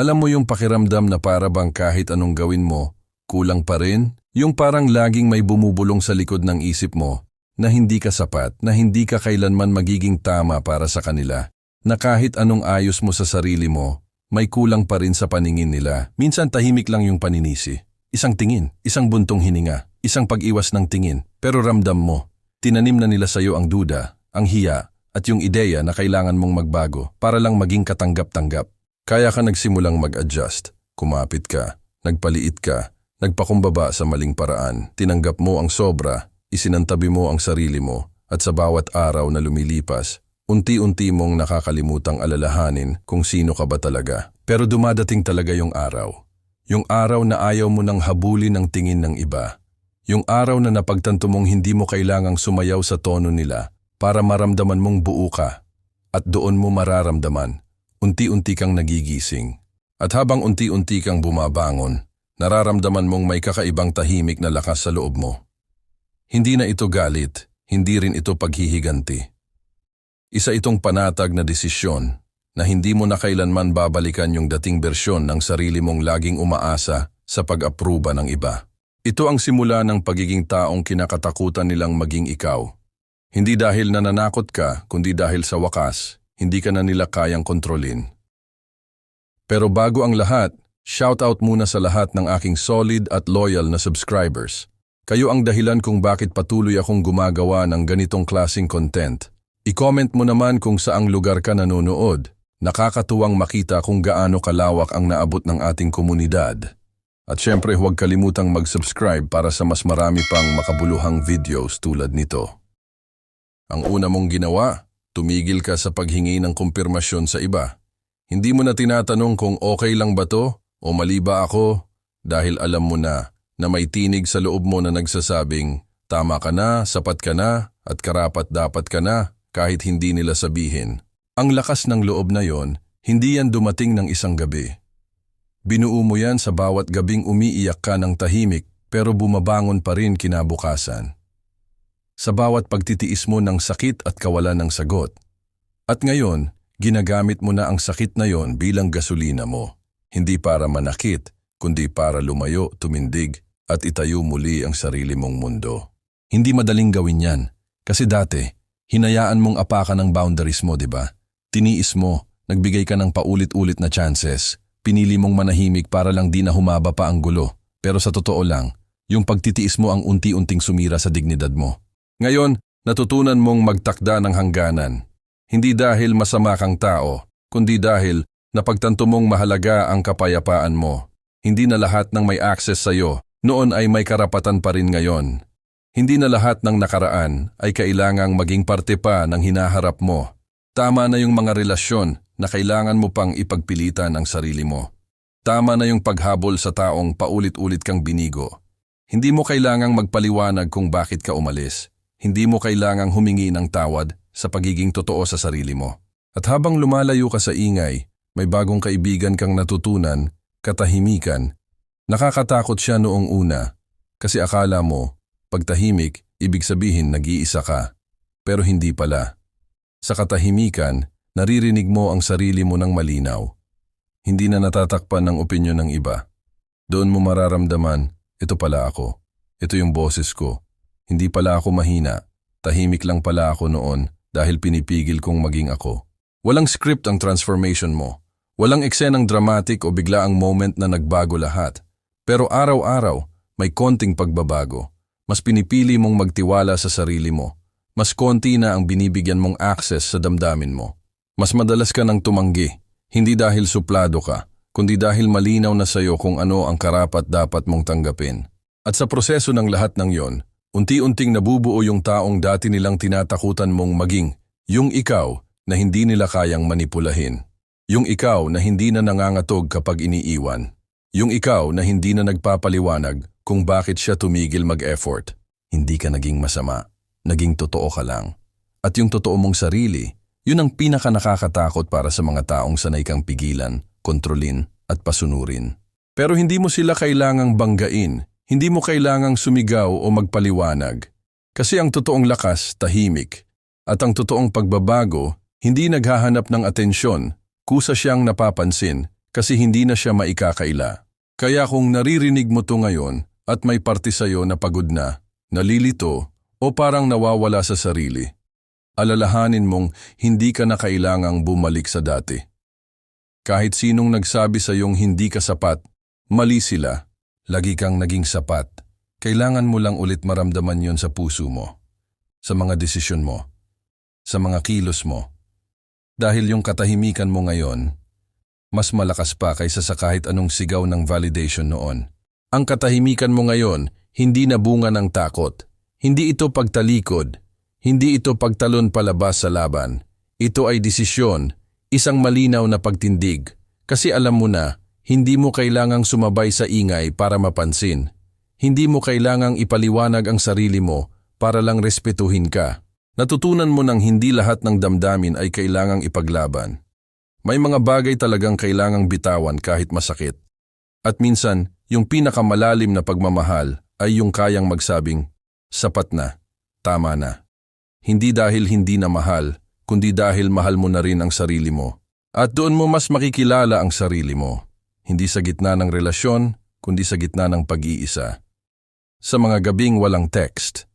Alam mo yung pakiramdam na para bang kahit anong gawin mo, kulang pa rin? Yung parang laging may bumubulong sa likod ng isip mo na hindi ka sapat, na hindi ka kailanman magiging tama para sa kanila, na kahit anong ayos mo sa sarili mo, may kulang pa rin sa paningin nila. Minsan tahimik lang yung paninisi. Isang tingin, isang buntong hininga, isang pag-iwas ng tingin, pero ramdam mo, tinanim na nila sa'yo ang duda, ang hiya, at yung ideya na kailangan mong magbago para lang maging katanggap-tanggap. Kaya ka nagsimulang mag-adjust, kumapit ka, nagpaliit ka, nagpakumbaba sa maling paraan, tinanggap mo ang sobra, isinantabi mo ang sarili mo, at sa bawat araw na lumilipas, unti-unti mong nakakalimutang alalahanin kung sino ka ba talaga. Pero dumadating talaga yung araw. Yung araw na ayaw mo nang habulin ang tingin ng iba. Yung araw na napagtanto mong hindi mo kailangang sumayaw sa tono nila para maramdaman mong buo ka. At doon mo mararamdaman, unti-unti kang nagigising. At habang unti-unti kang bumabangon, nararamdaman mong may kakaibang tahimik na lakas sa loob mo. Hindi na ito galit, hindi rin ito paghihiganti. Isa itong panatag na desisyon na hindi mo na kailanman babalikan yung dating bersyon ng sarili mong laging umaasa sa pag-apruba ng iba. Ito ang simula ng pagiging taong kinakatakutan nilang maging ikaw. Hindi dahil nananakot ka, kundi dahil sa wakas, hindi ka na nila kayang kontrolin. Pero bago ang lahat, shoutout muna sa lahat ng aking solid at loyal na subscribers. Kayo ang dahilan kung bakit patuloy akong gumagawa ng ganitong klasing content. I-comment mo naman kung saang lugar ka nanonood. Nakakatuwang makita kung gaano kalawak ang naabot ng ating komunidad. At syempre huwag kalimutang mag-subscribe para sa mas marami pang makabuluhang videos tulad nito. Ang una mong ginawa, tumigil ka sa paghingi ng kumpirmasyon sa iba. Hindi mo na tinatanong kung okay lang ba to o mali ba ako dahil alam mo na na may tinig sa loob mo na nagsasabing tama ka na, sapat ka na, at karapat dapat ka na kahit hindi nila sabihin. Ang lakas ng loob na yon, hindi yan dumating ng isang gabi. Binuo mo yan sa bawat gabing umiiyak ka ng tahimik pero bumabangon pa rin kinabukasan. Sa bawat pagtitiis mo ng sakit at kawalan ng sagot. At ngayon, ginagamit mo na ang sakit na yon bilang gasolina mo. Hindi para manakit, kundi para lumayo, tumindig, at itayo muli ang sarili mong mundo. Hindi madaling gawin yan. Kasi dati, hinayaan mong apakan ang boundaries mo, di ba? Tiniis mo, nagbigay ka ng paulit-ulit na chances. Pinili mong manahimik para lang di na humaba pa ang gulo. Pero sa totoo lang, yung pagtitiis mo ang unti-unting sumira sa dignidad mo. Ngayon, natutunan mong magtakda ng hangganan. Hindi dahil masama kang tao, kundi dahil napagtanto mong mahalaga ang kapayapaan mo. Hindi na lahat ng may access sa'yo noon ay may karapatan pa rin ngayon. Hindi na lahat ng nakaraan ay kailangang maging parte pa ng hinaharap mo. Tama na yung mga relasyon na kailangan mo pang ipagpilitan ang sarili mo. Tama na yung paghabol sa taong paulit-ulit kang binigo. Hindi mo kailangang magpaliwanag kung bakit ka umalis. Hindi mo kailangang humingi ng tawad sa pagiging totoo sa sarili mo. At habang lumalayo ka sa ingay, may bagong kaibigan kang natutunan, katahimikan, Nakakatakot siya noong una kasi akala mo, pag tahimik, ibig sabihin nag-iisa ka. Pero hindi pala. Sa katahimikan, naririnig mo ang sarili mo ng malinaw. Hindi na natatakpan ng opinyon ng iba. Doon mo mararamdaman, ito pala ako. Ito yung boses ko. Hindi pala ako mahina. Tahimik lang pala ako noon dahil pinipigil kong maging ako. Walang script ang transformation mo. Walang eksenang dramatic o bigla ang moment na nagbago lahat. Pero araw-araw, may konting pagbabago. Mas pinipili mong magtiwala sa sarili mo. Mas konti na ang binibigyan mong access sa damdamin mo. Mas madalas ka nang tumanggi, hindi dahil suplado ka, kundi dahil malinaw na sa'yo kung ano ang karapat dapat mong tanggapin. At sa proseso ng lahat ng yon, unti-unting nabubuo yung taong dati nilang tinatakutan mong maging, yung ikaw na hindi nila kayang manipulahin. Yung ikaw na hindi na nangangatog kapag iniiwan. Yung ikaw na hindi na nagpapaliwanag kung bakit siya tumigil mag-effort, hindi ka naging masama, naging totoo ka lang. At yung totoo mong sarili, yun ang pinaka nakakatakot para sa mga taong sanay kang pigilan, kontrolin at pasunurin. Pero hindi mo sila kailangang banggain, hindi mo kailangang sumigaw o magpaliwanag. Kasi ang totoong lakas, tahimik. At ang totoong pagbabago, hindi naghahanap ng atensyon, kusa siyang napapansin kasi hindi na siya maikakaila. Kaya kung naririnig mo to ngayon at may parte sa'yo na pagod na, nalilito o parang nawawala sa sarili, alalahanin mong hindi ka na kailangang bumalik sa dati. Kahit sinong nagsabi sa iyong hindi ka sapat, mali sila. Lagi kang naging sapat. Kailangan mo lang ulit maramdaman yon sa puso mo, sa mga desisyon mo, sa mga kilos mo. Dahil yung katahimikan mo ngayon, mas malakas pa kaysa sa kahit anong sigaw ng validation noon. Ang katahimikan mo ngayon, hindi na bunga ng takot. Hindi ito pagtalikod. Hindi ito pagtalon palabas sa laban. Ito ay desisyon, isang malinaw na pagtindig. Kasi alam mo na, hindi mo kailangang sumabay sa ingay para mapansin. Hindi mo kailangang ipaliwanag ang sarili mo para lang respetuhin ka. Natutunan mo nang hindi lahat ng damdamin ay kailangang ipaglaban. May mga bagay talagang kailangang bitawan kahit masakit. At minsan, yung pinakamalalim na pagmamahal ay yung kayang magsabing, sapat na, tama na. Hindi dahil hindi na mahal, kundi dahil mahal mo na rin ang sarili mo. At doon mo mas makikilala ang sarili mo. Hindi sa gitna ng relasyon, kundi sa gitna ng pag-iisa. Sa mga gabing walang text,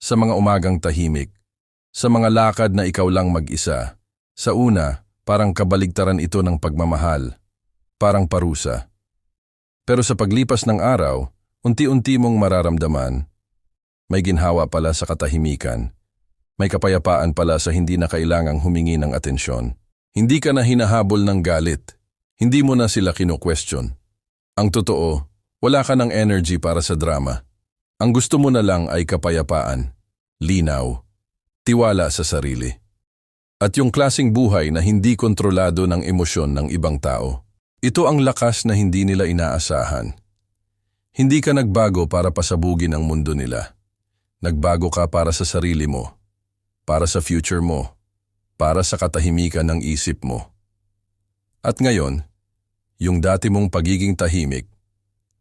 sa mga umagang tahimik, sa mga lakad na ikaw lang mag-isa. Sa una, parang kabaligtaran ito ng pagmamahal, parang parusa. Pero sa paglipas ng araw, unti-unti mong mararamdaman, may ginhawa pala sa katahimikan. May kapayapaan pala sa hindi na kailangang humingi ng atensyon. Hindi ka na hinahabol ng galit. Hindi mo na sila kino-question. Ang totoo, wala ka ng energy para sa drama. Ang gusto mo na lang ay kapayapaan, linaw, tiwala sa sarili. At yung klasing buhay na hindi kontrolado ng emosyon ng ibang tao. Ito ang lakas na hindi nila inaasahan. Hindi ka nagbago para pasabugin ang mundo nila. Nagbago ka para sa sarili mo, para sa future mo, para sa katahimikan ng isip mo. At ngayon, yung dati mong pagiging tahimik,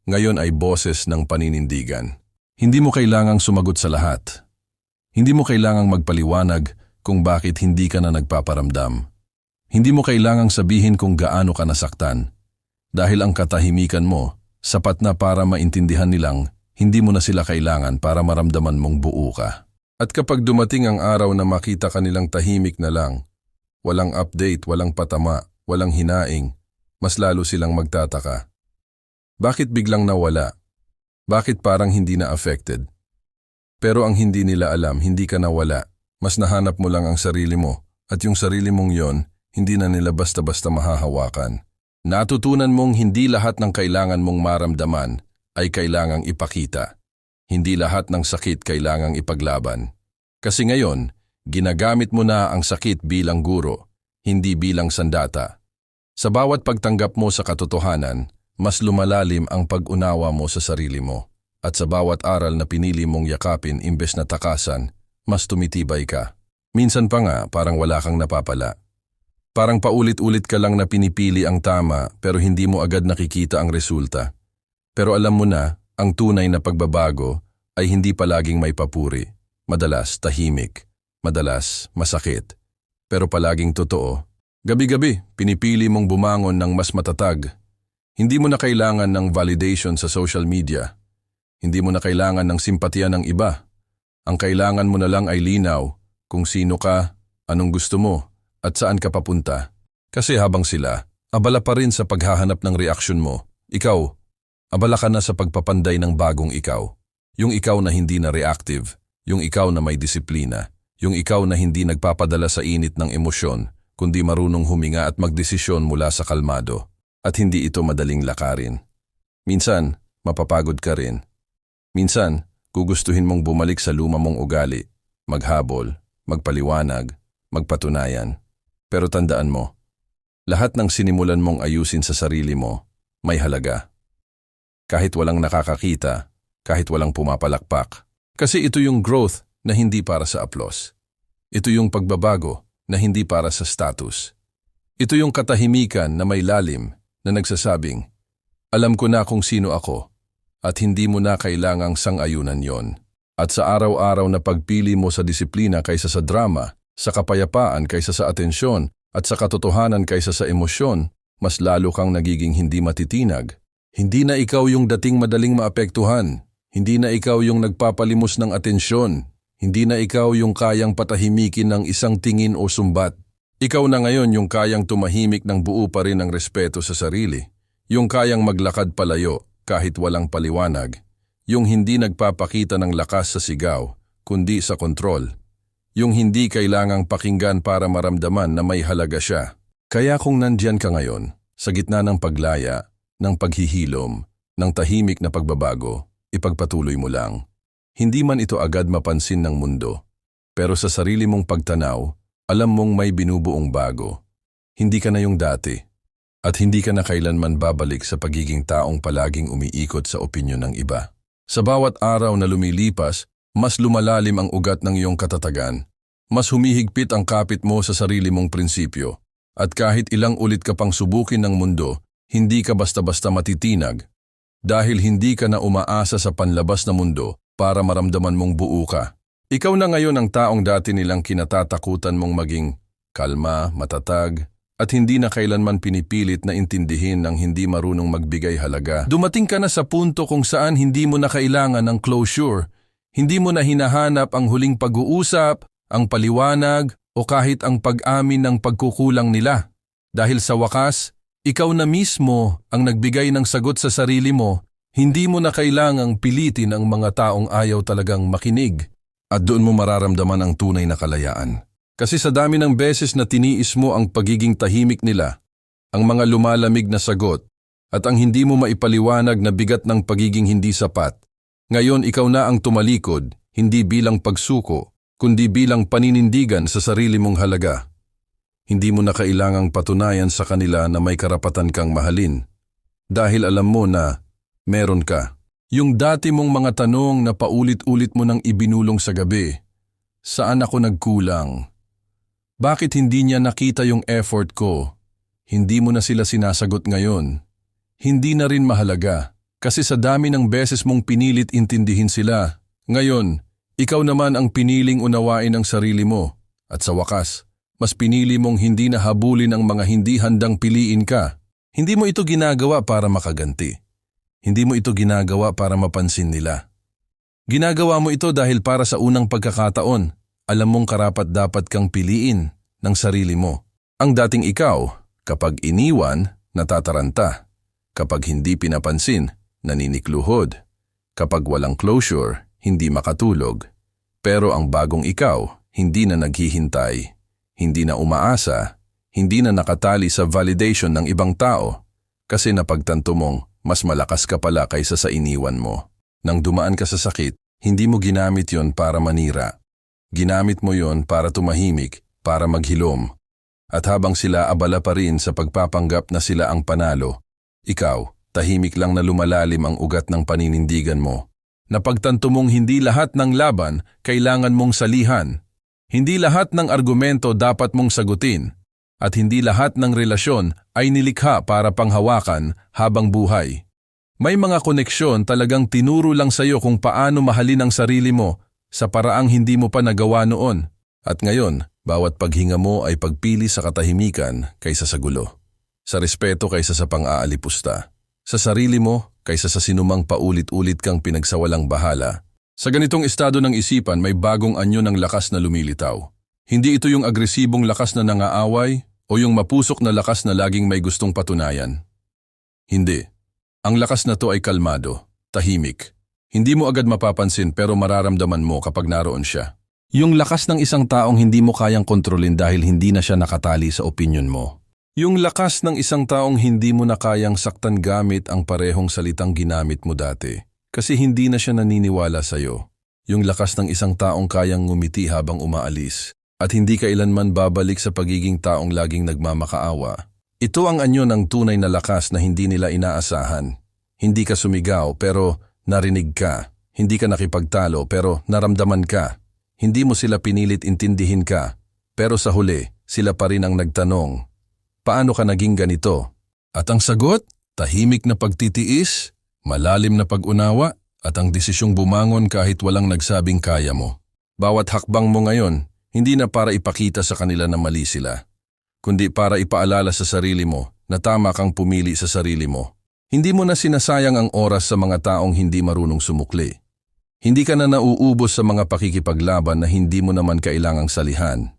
ngayon ay boses ng paninindigan. Hindi mo kailangang sumagot sa lahat. Hindi mo kailangang magpaliwanag kung bakit hindi ka na nagpaparamdam. Hindi mo kailangang sabihin kung gaano ka nasaktan. Dahil ang katahimikan mo, sapat na para maintindihan nilang hindi mo na sila kailangan para maramdaman mong buo ka. At kapag dumating ang araw na makita ka nilang tahimik na lang, walang update, walang patama, walang hinaing, mas lalo silang magtataka. Bakit biglang nawala? Bakit parang hindi na affected? Pero ang hindi nila alam, hindi ka nawala. Mas nahanap mo lang ang sarili mo at yung sarili mong yon, hindi na nila basta-basta mahahawakan. Natutunan mong hindi lahat ng kailangan mong maramdaman ay kailangang ipakita. Hindi lahat ng sakit kailangang ipaglaban. Kasi ngayon, ginagamit mo na ang sakit bilang guro, hindi bilang sandata. Sa bawat pagtanggap mo sa katotohanan, mas lumalalim ang pag-unawa mo sa sarili mo. At sa bawat aral na pinili mong yakapin imbes na takasan, mas tumitibay ka. Minsan pa nga parang wala kang napapala. Parang paulit-ulit ka lang na pinipili ang tama pero hindi mo agad nakikita ang resulta. Pero alam mo na, ang tunay na pagbabago ay hindi palaging may papuri. Madalas tahimik, madalas masakit. Pero palaging totoo Gabi-gabi, pinipili mong bumangon ng mas matatag. Hindi mo na kailangan ng validation sa social media. Hindi mo na kailangan ng simpatya ng iba. Ang kailangan mo na lang ay linaw kung sino ka, anong gusto mo, at saan ka papunta. Kasi habang sila, abala pa rin sa paghahanap ng reaksyon mo. Ikaw, abala ka na sa pagpapanday ng bagong ikaw. Yung ikaw na hindi na reactive, yung ikaw na may disiplina, yung ikaw na hindi nagpapadala sa init ng emosyon, kundi marunong huminga at magdesisyon mula sa kalmado at hindi ito madaling lakarin. Minsan, mapapagod ka rin. Minsan, gugustuhin mong bumalik sa luma mong ugali, maghabol, magpaliwanag, magpatunayan. Pero tandaan mo, lahat ng sinimulan mong ayusin sa sarili mo, may halaga. Kahit walang nakakakita, kahit walang pumapalakpak. Kasi ito yung growth na hindi para sa aplos. Ito yung pagbabago na hindi para sa status. Ito yung katahimikan na may lalim na nagsasabing, alam ko na kung sino ako at hindi mo na kailangang sangayunan yon. At sa araw-araw na pagpili mo sa disiplina kaysa sa drama, sa kapayapaan kaysa sa atensyon, at sa katotohanan kaysa sa emosyon, mas lalo kang nagiging hindi matitinag. Hindi na ikaw yung dating madaling maapektuhan. Hindi na ikaw yung nagpapalimos ng atensyon. Hindi na ikaw yung kayang patahimikin ng isang tingin o sumbat. Ikaw na ngayon yung kayang tumahimik ng buo pa rin ng respeto sa sarili. Yung kayang maglakad palayo kahit walang paliwanag. Yung hindi nagpapakita ng lakas sa sigaw, kundi sa kontrol. Yung hindi kailangang pakinggan para maramdaman na may halaga siya. Kaya kung nandyan ka ngayon, sa gitna ng paglaya, ng paghihilom, ng tahimik na pagbabago, ipagpatuloy mo lang. Hindi man ito agad mapansin ng mundo, pero sa sarili mong pagtanaw, alam mong may binubuong bago. Hindi ka na yung dati, at hindi ka na kailanman babalik sa pagiging taong palaging umiikot sa opinyon ng iba. Sa bawat araw na lumilipas, mas lumalalim ang ugat ng iyong katatagan. Mas humihigpit ang kapit mo sa sarili mong prinsipyo. At kahit ilang ulit ka pang subukin ng mundo, hindi ka basta-basta matitinag. Dahil hindi ka na umaasa sa panlabas na mundo para maramdaman mong buo ka. Ikaw na ngayon ang taong dati nilang kinatatakutan mong maging kalma, matatag, at hindi na kailanman pinipilit na intindihin ng hindi marunong magbigay halaga. Dumating ka na sa punto kung saan hindi mo na kailangan ng closure, hindi mo na hinahanap ang huling pag-uusap, ang paliwanag, o kahit ang pag-amin ng pagkukulang nila. Dahil sa wakas, ikaw na mismo ang nagbigay ng sagot sa sarili mo, hindi mo na kailangang pilitin ang mga taong ayaw talagang makinig. At doon mo mararamdaman ang tunay na kalayaan. Kasi sa dami ng beses na tiniis mo ang pagiging tahimik nila, ang mga lumalamig na sagot, at ang hindi mo maipaliwanag na bigat ng pagiging hindi sapat, ngayon ikaw na ang tumalikod, hindi bilang pagsuko, kundi bilang paninindigan sa sarili mong halaga. Hindi mo na kailangang patunayan sa kanila na may karapatan kang mahalin. Dahil alam mo na meron ka. Yung dati mong mga tanong na paulit-ulit mo nang ibinulong sa gabi, saan ako nagkulang? Bakit hindi niya nakita yung effort ko? Hindi mo na sila sinasagot ngayon. Hindi na rin mahalaga kasi sa dami ng beses mong pinilit intindihin sila. Ngayon, ikaw naman ang piniling unawain ang sarili mo at sa wakas, mas pinili mong hindi na habulin ang mga hindi handang piliin ka. Hindi mo ito ginagawa para makaganti. Hindi mo ito ginagawa para mapansin nila. Ginagawa mo ito dahil para sa unang pagkakataon, alam mong karapat dapat kang piliin ng sarili mo. Ang dating ikaw, kapag iniwan, natataranta. Kapag hindi pinapansin, naninikluhod. Kapag walang closure, hindi makatulog. Pero ang bagong ikaw, hindi na naghihintay, hindi na umaasa, hindi na nakatali sa validation ng ibang tao kasi napagtanto mong mas malakas ka pala kaysa sa iniwan mo. Nang dumaan ka sa sakit, hindi mo ginamit yon para manira. Ginamit mo yon para tumahimik, para maghilom. At habang sila abala pa rin sa pagpapanggap na sila ang panalo, ikaw, tahimik lang na lumalalim ang ugat ng paninindigan mo. Napagtanto mong hindi lahat ng laban kailangan mong salihan. Hindi lahat ng argumento dapat mong sagutin at hindi lahat ng relasyon ay nilikha para panghawakan habang buhay. May mga koneksyon talagang tinuro lang sa iyo kung paano mahalin ang sarili mo sa paraang hindi mo pa nagawa noon. At ngayon, bawat paghinga mo ay pagpili sa katahimikan kaysa sa gulo. Sa respeto kaysa sa pang-aalipusta. Sa sarili mo kaysa sa sinumang paulit-ulit kang pinagsawalang bahala. Sa ganitong estado ng isipan may bagong anyo ng lakas na lumilitaw. Hindi ito yung agresibong lakas na nangaaway o yung mapusok na lakas na laging may gustong patunayan? Hindi. Ang lakas na to ay kalmado, tahimik. Hindi mo agad mapapansin pero mararamdaman mo kapag naroon siya. Yung lakas ng isang taong hindi mo kayang kontrolin dahil hindi na siya nakatali sa opinyon mo. Yung lakas ng isang taong hindi mo na kayang saktan gamit ang parehong salitang ginamit mo dati. Kasi hindi na siya naniniwala sa'yo. Yung lakas ng isang taong kayang ngumiti habang umaalis at hindi kailanman babalik sa pagiging taong laging nagmamakaawa. Ito ang anyo ng tunay na lakas na hindi nila inaasahan. Hindi ka sumigaw pero narinig ka. Hindi ka nakipagtalo pero naramdaman ka. Hindi mo sila pinilit intindihin ka. Pero sa huli, sila pa rin ang nagtanong, paano ka naging ganito? At ang sagot, tahimik na pagtitiis, malalim na pag-unawa, at ang desisyong bumangon kahit walang nagsabing kaya mo. Bawat hakbang mo ngayon, hindi na para ipakita sa kanila na mali sila, kundi para ipaalala sa sarili mo na tama kang pumili sa sarili mo. Hindi mo na sinasayang ang oras sa mga taong hindi marunong sumukli. Hindi ka na nauubos sa mga pakikipaglaban na hindi mo naman kailangang salihan.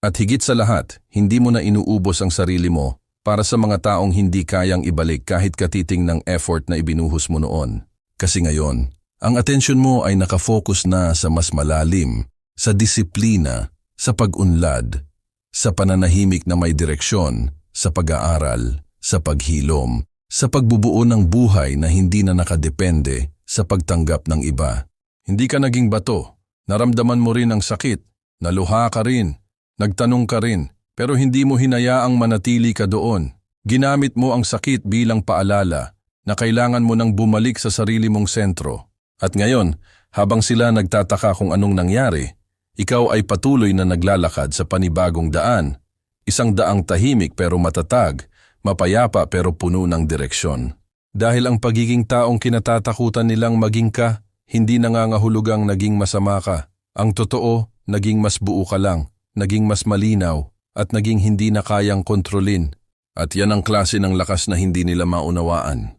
At higit sa lahat, hindi mo na inuubos ang sarili mo para sa mga taong hindi kayang ibalik kahit katiting ng effort na ibinuhos mo noon. Kasi ngayon, ang atensyon mo ay nakafocus na sa mas malalim, sa disiplina, sa pag-unlad, sa pananahimik na may direksyon, sa pag-aaral, sa paghilom, sa pagbubuo ng buhay na hindi na nakadepende sa pagtanggap ng iba. Hindi ka naging bato, naramdaman mo rin ang sakit, naluha ka rin, nagtanong ka rin, pero hindi mo hinayaang manatili ka doon. Ginamit mo ang sakit bilang paalala na kailangan mo nang bumalik sa sarili mong sentro. At ngayon, habang sila nagtataka kung anong nangyari, ikaw ay patuloy na naglalakad sa panibagong daan. Isang daang tahimik pero matatag, mapayapa pero puno ng direksyon. Dahil ang pagiging taong kinatatakutan nilang maging ka, hindi nangangahulugang naging masama ka. Ang totoo, naging mas buo ka lang, naging mas malinaw, at naging hindi na kayang kontrolin. At yan ang klase ng lakas na hindi nila maunawaan.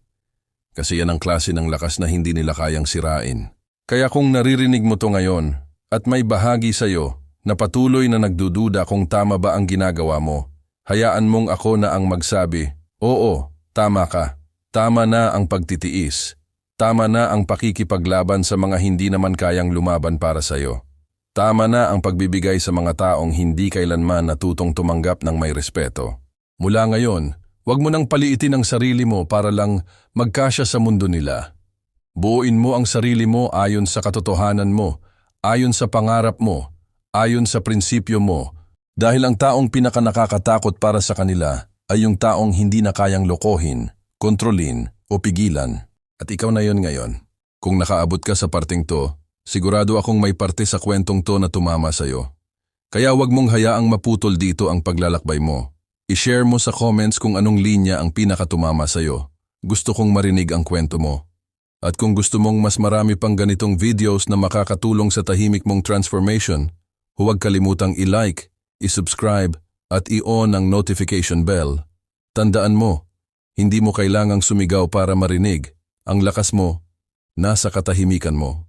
Kasi yan ang klase ng lakas na hindi nila kayang sirain. Kaya kung naririnig mo to ngayon, at may bahagi sa'yo na patuloy na nagdududa kung tama ba ang ginagawa mo, hayaan mong ako na ang magsabi, Oo, tama ka. Tama na ang pagtitiis. Tama na ang pakikipaglaban sa mga hindi naman kayang lumaban para sa'yo. Tama na ang pagbibigay sa mga taong hindi kailanman natutong tumanggap ng may respeto. Mula ngayon, huwag mo nang paliitin ang sarili mo para lang magkasya sa mundo nila. Buuin mo ang sarili mo ayon sa katotohanan mo, ayon sa pangarap mo, ayon sa prinsipyo mo, dahil ang taong pinakanakakatakot para sa kanila ay yung taong hindi na kayang lokohin, kontrolin o pigilan. At ikaw na yon ngayon. Kung nakaabot ka sa parting to, sigurado akong may parte sa kwentong to na tumama sa'yo. Kaya wag mong hayaang maputol dito ang paglalakbay mo. I-share mo sa comments kung anong linya ang pinakatumama sa'yo. Gusto kong marinig ang kwento mo. At kung gusto mong mas marami pang ganitong videos na makakatulong sa tahimik mong transformation, huwag kalimutang i-like, i-subscribe, at i-on ang notification bell. Tandaan mo, hindi mo kailangang sumigaw para marinig. Ang lakas mo, nasa katahimikan mo.